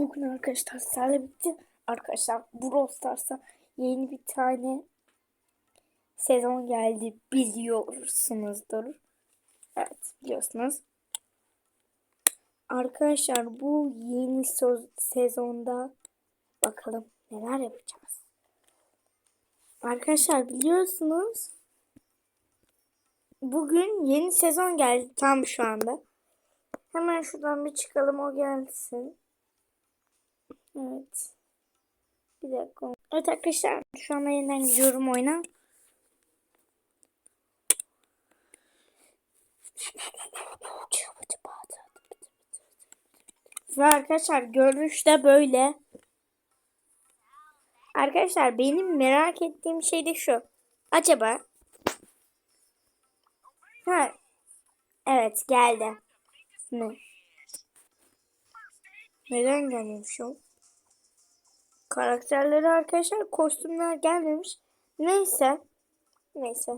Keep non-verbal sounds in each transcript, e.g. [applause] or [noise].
Bugün arkadaşlar sizlerle bitti. Arkadaşlar Brawl Stars'a yeni bir tane sezon geldi biliyorsunuzdur. Evet biliyorsunuz. Arkadaşlar bu yeni sezonda bakalım neler yapacağız. Arkadaşlar biliyorsunuz bugün yeni sezon geldi tam şu anda. Hemen şuradan bir çıkalım o gelsin. Evet. Bir dakika. Evet arkadaşlar şu anda yeniden gidiyorum oyuna. Ve arkadaşlar görünüş de böyle. Arkadaşlar benim merak ettiğim şey de şu. Acaba Ha. Evet geldi. Ne? Neden gelmemiş o? Karakterleri arkadaşlar kostümler gelmemiş. Neyse. Neyse.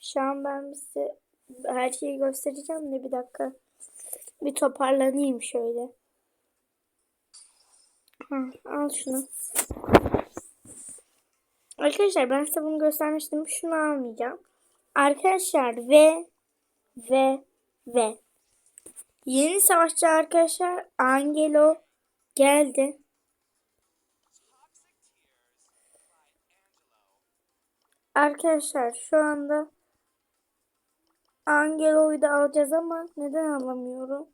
Şu an ben size her şeyi göstereceğim de bir dakika. Bir toparlanayım şöyle. Ha, al şunu. Arkadaşlar ben size bunu göstermiştim. Şunu almayacağım. Arkadaşlar ve ve ve yeni savaşçı arkadaşlar Angelo geldi. Arkadaşlar şu anda Angelo'yu da alacağız ama neden alamıyorum?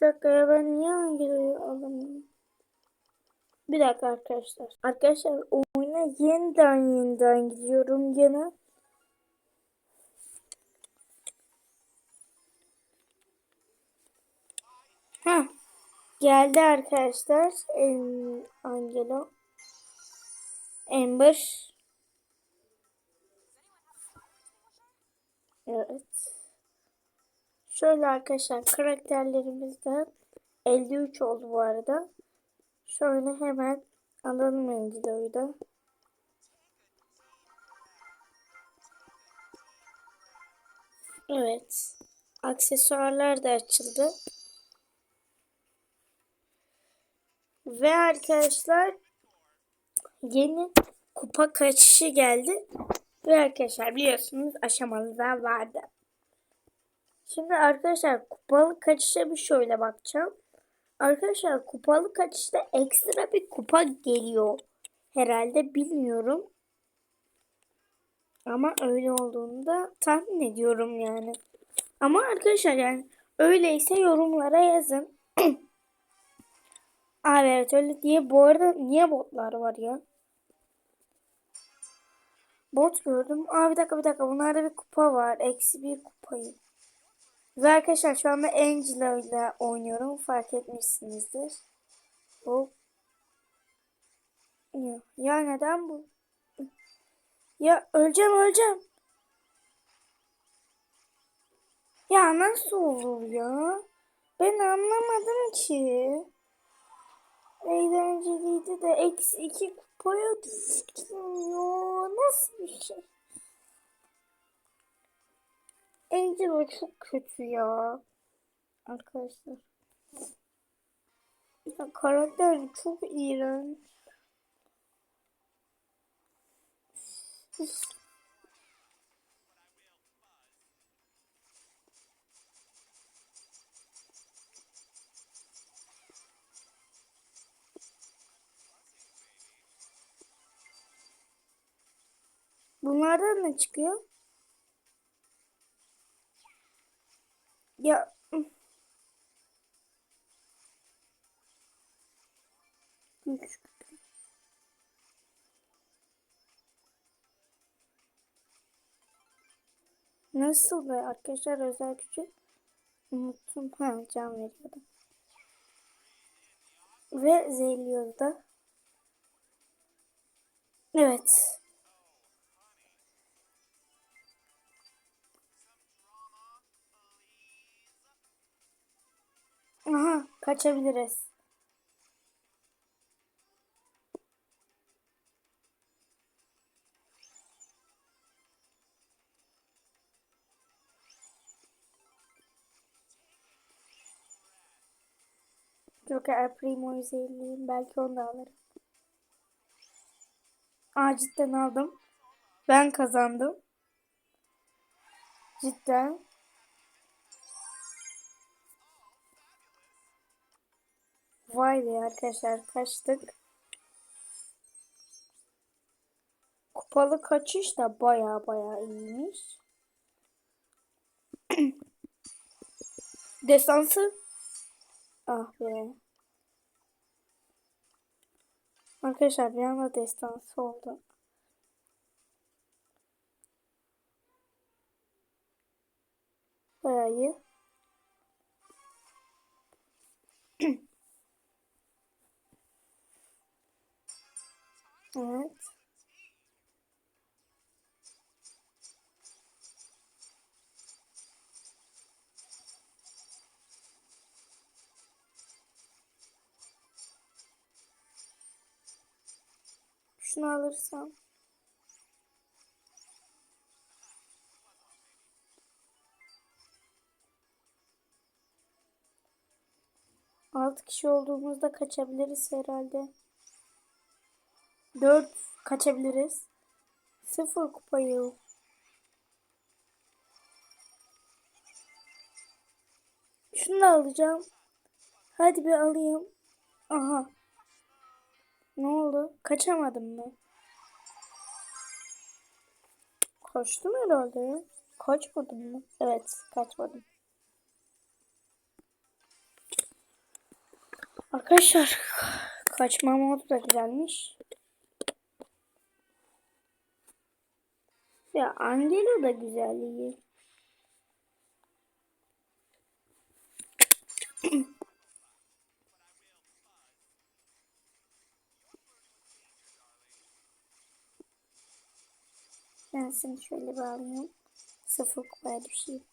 Bir dakika ya ben niye Angelo'yu alamıyorum? Bir dakika arkadaşlar. Arkadaşlar oyuna yeniden yeniden gidiyorum gene. Ha geldi arkadaşlar. En, Angelo. Amber. Evet. Şöyle arkadaşlar karakterlerimizden 53 oldu bu arada. Şöyle hemen alalım Angelo'yu da. Evet. Aksesuarlar da açıldı. Ve arkadaşlar yeni kupa kaçışı geldi. Ve arkadaşlar biliyorsunuz aşamalılar vardı. Şimdi arkadaşlar kupalı kaçışa bir şöyle bakacağım. Arkadaşlar kupalı kaçışta ekstra bir kupa geliyor. Herhalde bilmiyorum. Ama öyle olduğunu da tahmin ediyorum yani. Ama arkadaşlar yani öyleyse yorumlara yazın. [clears throat] Abi evet öyle diye. Bu arada niye botlar var ya? Bot gördüm. Aa bir dakika bir dakika. Bunlarda bir kupa var. Eksi bir kupayı. Ve arkadaşlar şu anda Angela ile oynuyorum. Fark etmişsinizdir. Hop. Ya, neden bu? Ya öleceğim öleceğim. Ya nasıl olur ya? Ben anlamadım ki. Eğlenceliydi de eksi iki kupaya düştüm ya. Nasıl bir şey? Angela çok kötü ya. Arkadaşlar. Ya karakter çok iğrenç. Bunlardan ne çıkıyor? Ya. Nasıl be arkadaşlar özel gücü? Unuttum. Ha can veriyordu. Ve zehirliyordu da. Evet. kaçabiliriz. Joker Primo'yu zehirleyeyim. Belki onu da alırım. Aa cidden aldım. Ben kazandım. Cidden. Vay be arkadaşlar kaçtık. Kupalı kaçış da baya baya iyiymiş. Destansı. Ah be. Arkadaşlar bir anda destansı oldu. Baya iyi. Evet. Şunu alırsam. Altı kişi olduğumuzda kaçabiliriz herhalde. Dört kaçabiliriz. Sıfır kupayı. Şunu da alacağım. Hadi bir alayım. Aha. Ne oldu? Kaçamadım mı? Kaçtım herhalde. Kaçmadım mı? Evet, kaçmadım. Arkadaşlar, kaçma modu da güzelmiş. Ya Angelo da güzel iyi. [clears throat] Ben seni şöyle bir alayım. Sıfır kupaya düşeyim.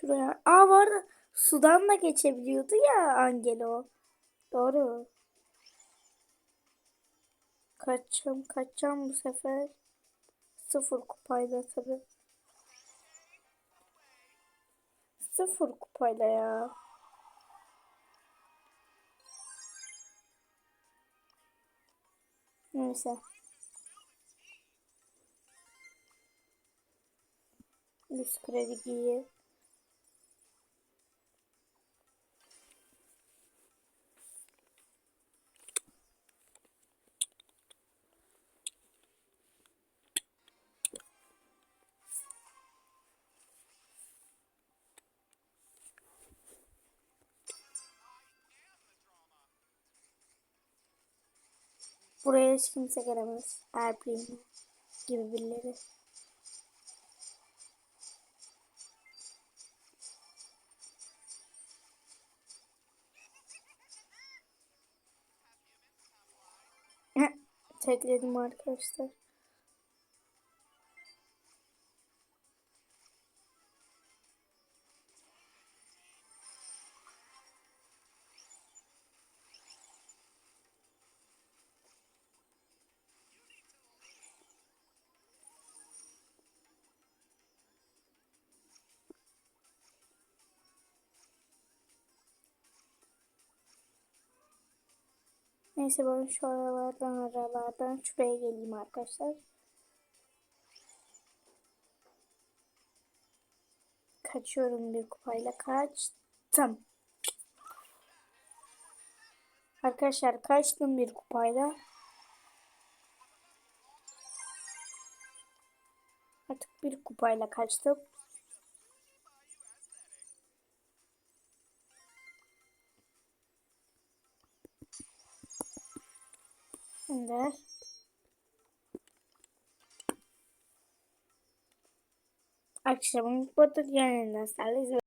Şuraya. Aa var da sudan da geçebiliyordu ya Angelo. Doğru. Kaçacağım kaçacağım bu sefer. Sıfır kupayla tabi. Sıfır kupayla ya. Neyse. Üst kredi giyi. Buraya hiç kimse gelemez. Erprim gibi birileri. [laughs] Tekledim arkadaşlar. Neyse ben şu aralardan aralardan şuraya geleyim arkadaşlar. Kaçıyorum bir kupayla kaçtım. Arkadaşlar kaçtım bir kupayla. Artık bir kupayla kaçtım. şimdi. Akşamın bu tür yayınlar.